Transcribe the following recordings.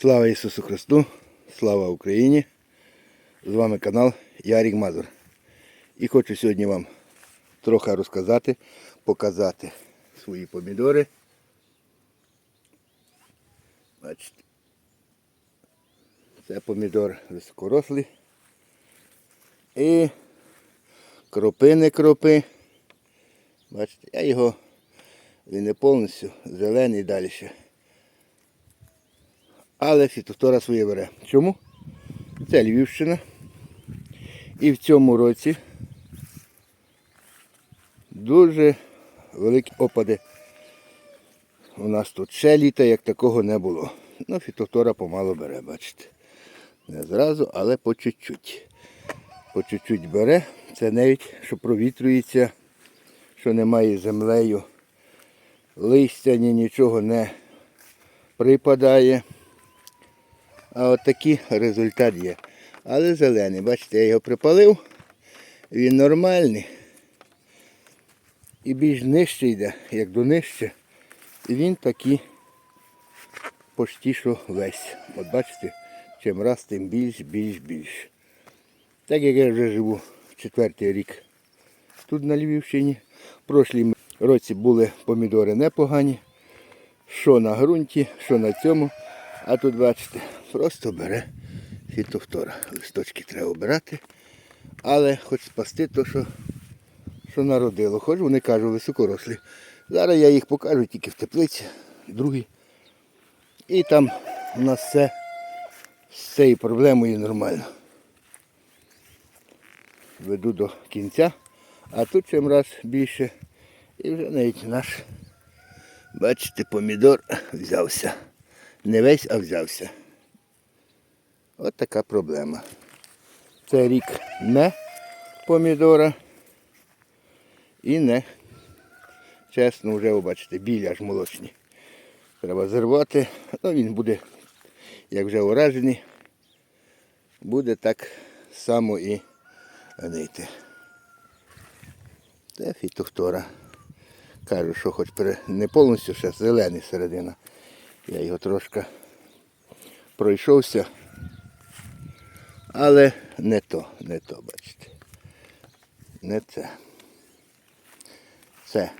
Слава Ісусу Христу! Слава Україні! З вами канал Ярік Мазур. І хочу сьогодні вам трохи розказати, показати свої помідори. Бачите. Це помідор високорослий. І кропи не кропи. Бачите, я його, він не повністю зелений далі ще. Але фітофтора своє бере. Чому? Це Львівщина. І в цьому році дуже великі опади. У нас тут ще літа, як такого не було. Ну, фітофтора помало бере, бачите. Не зразу, але по чуть-чуть. По чуть-чуть бере. Це навіть, що провітрюється, що немає землею. Листя ні нічого не припадає. А от такий результат є. Але зелений, бачите, я його припалив. Він нормальний. І більш нижче йде, як до нижче. І він такий почти весь. От бачите, чим раз, тим більш, більш, більш. Так як я вже живу четвертий рік тут на Львівщині. В прошлій році були помідори непогані. Що на ґрунті, що на цьому. А тут, бачите, просто бере фітофтора. Листочки треба обирати. Але хоч спасти то, що, що народило. Хоч вони кажуть, високорослі. Зараз я їх покажу тільки в теплиці, другий. І там у нас все з цією проблемою нормально. Веду до кінця, а тут чим раз більше. І вже навіть наш, бачите, помідор взявся. Не весь, а взявся. От така проблема. Це рік не помідора і не, чесно, вже ви бачите, білі аж молочні. Треба зірвати. Ну він буде, як вже уражений, буде так само і гнити. Це фітофтора. Кажу, що хоч не повністю ще зелений середина. Я його трошки пройшовся. Але не то, не то, бачите. Не це. Це.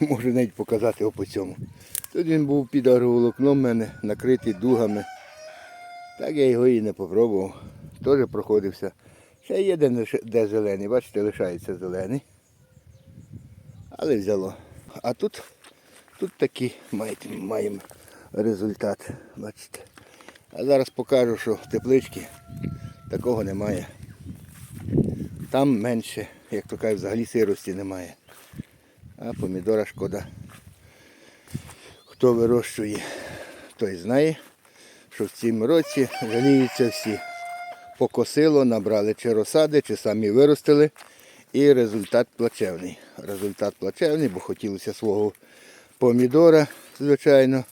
Можу навіть показати його по цьому. Тут він був під агроволокном мене, накритий дугами. Так я його і не попробував. Теж проходився. Ще є де зелений, бачите, лишається зелений. Але взяло. А тут, тут такий маємо результат. Бачите. А зараз покажу, що в тепличці такого немає. Там менше, як то кажуть, взагалі сирості немає. А помідора шкода. Хто вирощує, той знає, що в цьому році жаліються всі. Покосило, набрали чи розсади, чи самі виростили. І результат плачевний. Результат плачевний, бо хотілося свого помідора, звичайно,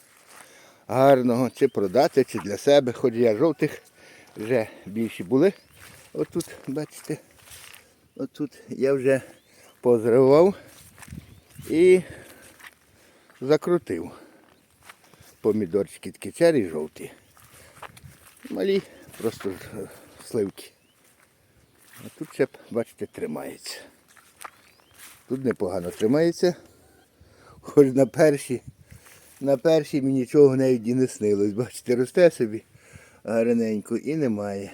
гарного, чи продати, чи для себе. Хоч я жовтих вже більші були. Отут, бачите, отут я вже позривав і закрутив. Помідорчики такі чері жовті. Малі, просто е, сливки. А тут ще, бачите, тримається. Тут непогано тримається. Хоч на першій, на першій мені нічого навіть і не снилось. Бачите, росте собі гарненько і немає.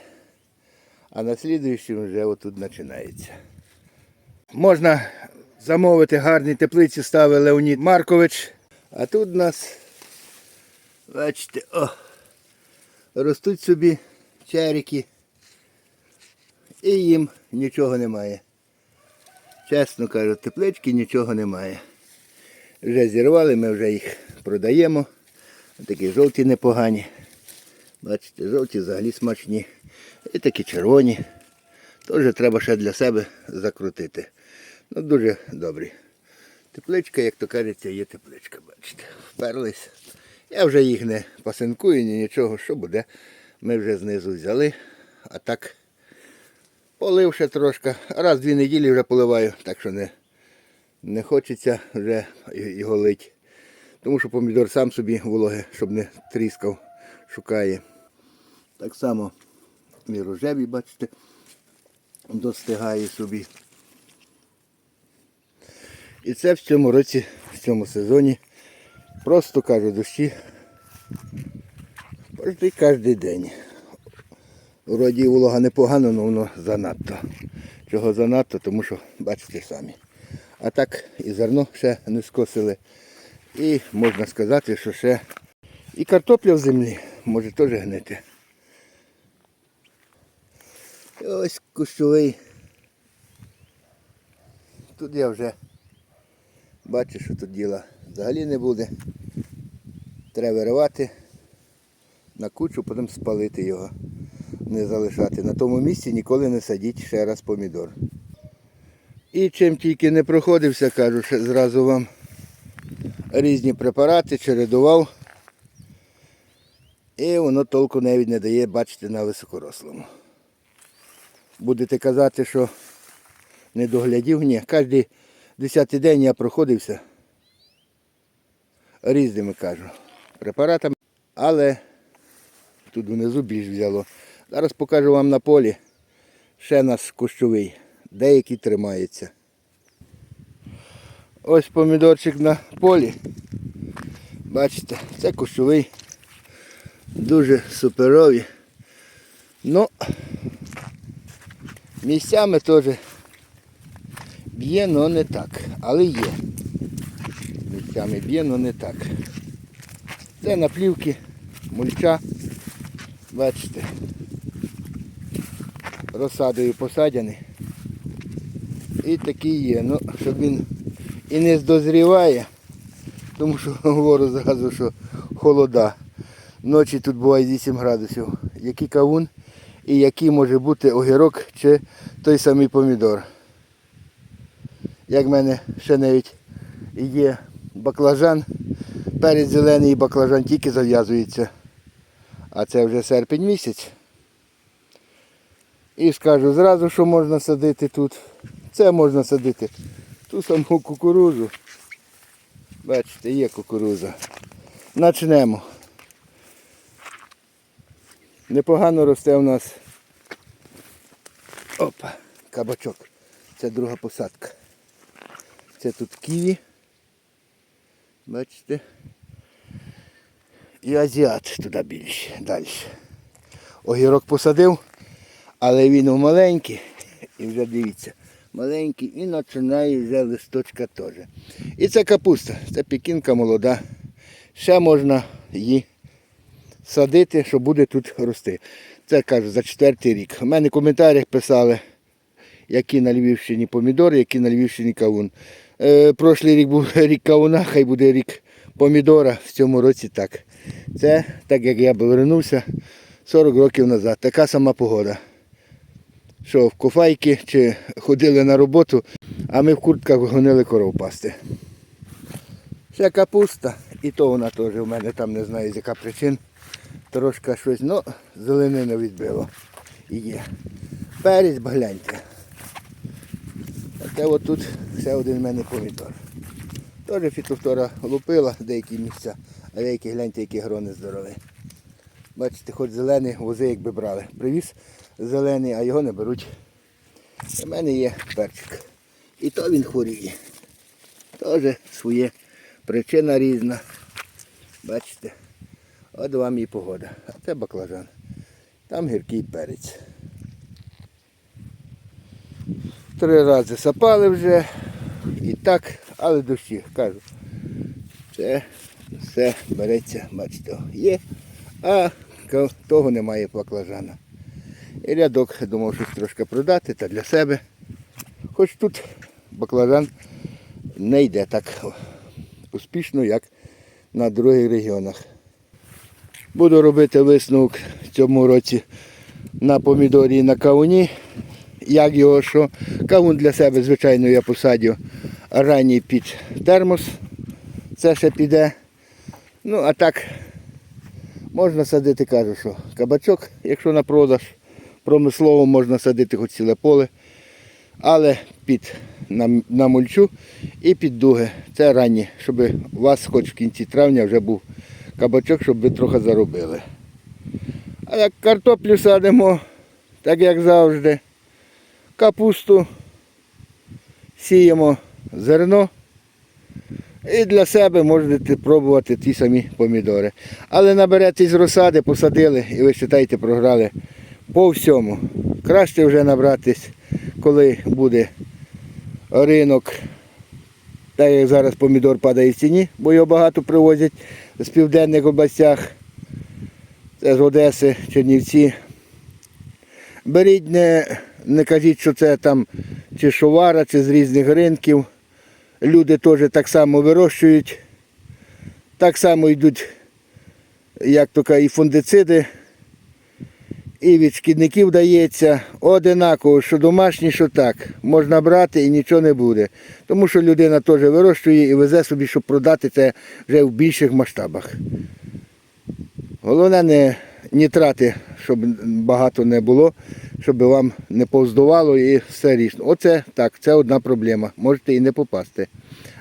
А на слідуючому вже отут починається. Можна замовити гарні теплиці, ставить Леонід Маркович. А тут у нас, бачите, о, ростуть собі черіки. І їм нічого немає. Чесно кажу, теплички нічого немає. Вже зірвали, ми вже їх продаємо. Такі жовті непогані. Бачите, жовті взагалі смачні. І такі червоні. Теж треба ще для себе закрутити. Ну, дуже добрі. Тепличка, як то кажеться, є тепличка, бачите. Вперлись. Я вже їх не пасинкую, ні нічого, що буде. Ми вже знизу взяли, а так полив ще трошки. Раз в дві неділі вже поливаю, так що не, не хочеться вже його лить. Тому що помідор сам собі вологи, щоб не тріскав, шукає. Так само і рожеві, бачите, достигає собі. І це в цьому році, в цьому сезоні, просто кажу, дощі Кожний кожний день. Вроді волога непогано, але воно занадто. Чого занадто, тому що бачите самі. А так і зерно ще не скосили. І можна сказати, що ще і картопля в землі може теж гнити. Ось кущовий. Тут я вже бачу, що тут діла взагалі не буде. Треба виривати на кучу, потім спалити його, не залишати. На тому місці ніколи не садіть ще раз помідор. І чим тільки не проходився, кажу, ще зразу вам різні препарати, чередував. І воно толку навіть не дає, бачите, на високорослому. Будете казати, що не доглядів, ні. Кожний десятий день я проходився різними кажу препаратами, але тут внизу більш взяло. Зараз покажу вам на полі. Ще нас кущовий. Деякий тримається. Ось помідорчик на полі. Бачите, це кущовий. Дуже суперові. Ну, місцями теж б'є, але не так. Але є. Місцями б'є, але не так. Це наплівки, мульча. Бачите, розсадою посадяний. І такий є. Ну, щоб він і не здозріває, тому що говорю зразу, що холода. Ночі тут буває 8 градусів. Який кавун і який може бути огірок чи той самий помідор. Як в мене ще навіть є баклажан, перець зелений баклажан тільки зав'язується. А це вже серпень місяць. І скажу зразу, що можна садити тут. Це можна садити. Ту саму кукурузу. Бачите, є кукуруза. Начнемо. Непогано росте у нас. Опа, кабачок. Це друга посадка. Це тут ківі. Бачите? І азіат туди більше, далі. Огірок посадив, але він маленький. І вже дивіться, маленький і починає вже листочка теж. І це капуста, це пікінка молода. Ще можна її садити, що буде тут рости. Це кажу за четвертий рік. У мене в коментарях писали, які на Львівщині помідори, які на Львівщині кавун. Е, прошлий рік був рік кавуна, хай буде рік помідора, в цьому році так. Це так як я повернувся 40 років назад. Така сама погода. Що в кофайки чи ходили на роботу, а ми в куртках гонили коров пасти. Ще капуста, і то вона теж у мене там не знаю з яка причин. Трошки щось, ну, зеленину відбило. І є. Перець, гляньте. А це отут ще один в мене помідор. Теж фітофтора лупила деякі місця, а деякі гляньте, які грони здорові. Бачите, хоч зелений, вози якби брали. Привіз зелений, а його не беруть. У мене є перчик. І то він хворіє. Теж своє причина різна. Бачите, от вам і погода. А це баклажан. Там гіркий перець. Три рази сапали вже. І так, але дощі, кажу. Це все береться, бачите, є, а того немає баклажана. І рядок думав щось трошки продати та для себе. Хоч тут баклажан не йде так успішно, як на других регіонах. Буду робити висновок в цьому році на помідорі і на кавуні. Як його що? Кавун для себе, звичайно, я посадю ранній під термос. Це ще піде. Ну, а так можна садити, кажу, що кабачок, якщо на продаж, промислово можна садити хоч ціле поле. Але під на, на мульчу і під дуги. Це ранні, щоб у вас хоч в кінці травня вже був кабачок, щоб ви трохи заробили. А як картоплю садимо, так як завжди, капусту, сіємо зерно. І для себе можете пробувати ті самі помідори. Але наберете з розсади, посадили і ви вважаєте, програли по всьому. Краще вже набратись, коли буде ринок. Так як зараз помідор падає в ціні, бо його багато привозять з південних областях. Це з Одеси, Чернівці. Беріть, не, не кажіть, що це там чи шовара, чи з різних ринків. Люди теж так само вирощують, так само йдуть, як то і фундициди, і від шкідників дається. Одинаково, що домашні, що так. Можна брати і нічого не буде. Тому що людина теж вирощує і везе собі, щоб продати це вже в більших масштабах. Головне не нітрати, щоб багато не було, щоб вам не повздувало і все рішно. Оце так, це одна проблема. Можете і не попасти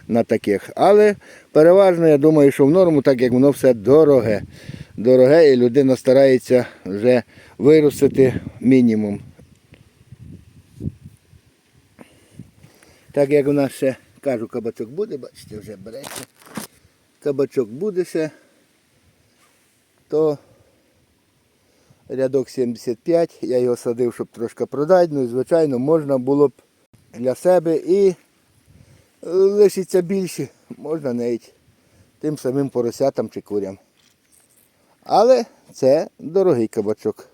на таких. Але переважно я думаю, що в норму, так як воно все дороге. Дороге і людина старається вже виростити мінімум. Так як у нас ще кажу, кабачок буде, бачите, вже береться. Кабачок буде ще, то рядок 75, я його садив, щоб трошки продати, ну і звичайно можна було б для себе і лишиться більше, можна навіть тим самим поросятам чи курям. Але це дорогий кабачок.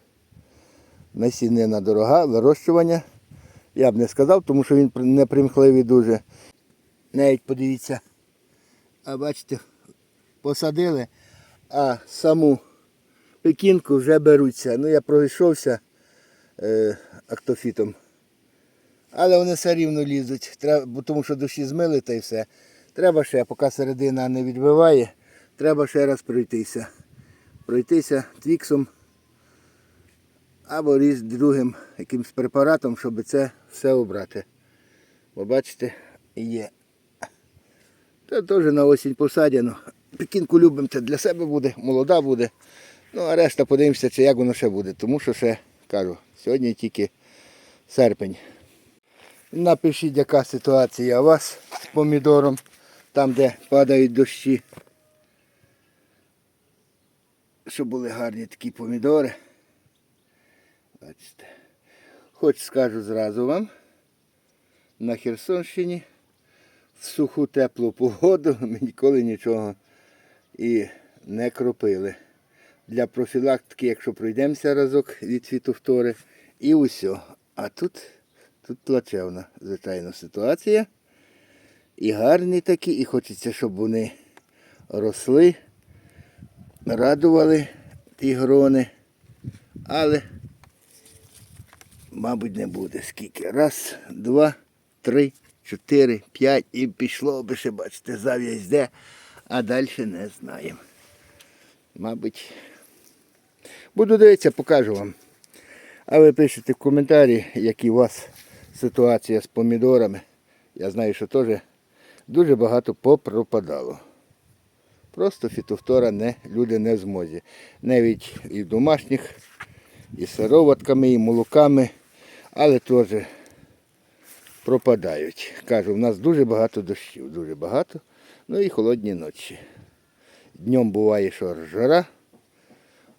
Насінина дорога, вирощування. Я б не сказав, тому що він не примхливий дуже. Навіть подивіться, а бачите, посадили, а саму пекінку вже беруться. Ну я пройшовся е, актофітом. Але вони все рівно лізуть, треба, тому що душі змили та й все. Треба ще, поки середина не відбиває, треба ще раз пройтися. Пройтися твіксом або різ другим якимсь препаратом, щоб це все обрати. Бо бачите, є. Це теж на осінь посадяно. Пекінку любимо, це для себе буде, молода буде. Ну, а решта подивимося, чи як воно ще буде. Тому що ще, кажу, сьогодні тільки серпень. Напишіть, яка ситуація у вас з помідором, там, де падають дощі. Щоб були гарні такі помідори. Бачите. Хоч скажу зразу вам, на Херсонщині в суху теплу погоду ми ніколи нічого і не кропили. Для профілактики, якщо пройдемося разок від фітофтори, і усе. А тут, тут плачевна, звичайно, ситуація. І гарні такі, і хочеться, щоб вони росли, радували ті грони. Але, мабуть, не буде скільки. Раз, два, три, чотири, п'ять і пішло би ще, бачите, зав'язь де, а далі не знаємо. Мабуть, буду дивитися, покажу вам. А ви пишете в коментарі, які у вас ситуація з помідорами. Я знаю, що теж дуже багато попропадало. Просто фітофтора не, люди не в змозі. Навіть і в домашніх, і сироватками, і молоками, але теж пропадають. Кажу, в нас дуже багато дощів, дуже багато. Ну і холодні ночі. Днем буває, що жара,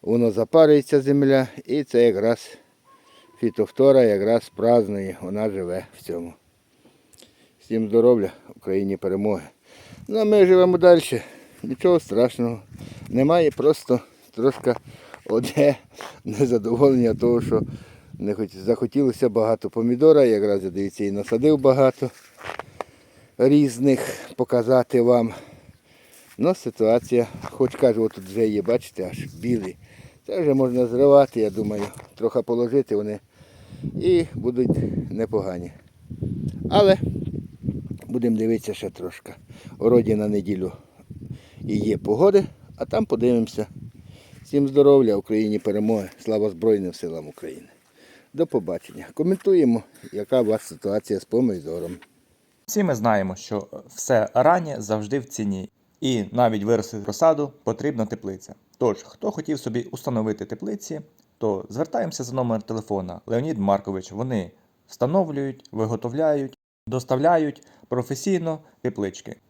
воно запарюється земля, і це якраз фітофтора якраз празднує, вона живе в цьому. Всім здоров'я, Україні перемоги. Ну а ми живемо далі. Нічого страшного. Немає, просто трошки одне незадоволення того, що не хоч... захотілося багато помідора, якраз я дивіться і насадив багато різних показати вам. Ну, ситуація, хоч кажу, тут вже є, бачите, аж білі. Це вже можна зривати, я думаю, трохи положити вони і будуть непогані. Але будемо дивитися ще трошки. Вроді на неділю і є погоди, а там подивимося. Всім здоров'я, Україні перемоги. Слава Збройним силам України. До побачення. Коментуємо, яка у вас ситуація з помідором. Всі ми знаємо, що все раннє завжди в ціні, і навіть виростити розсаду потрібна теплиця. Тож, хто хотів собі установити теплиці, то звертаємося за номер телефона Леонід Маркович. Вони встановлюють, виготовляють, доставляють професійно теплички,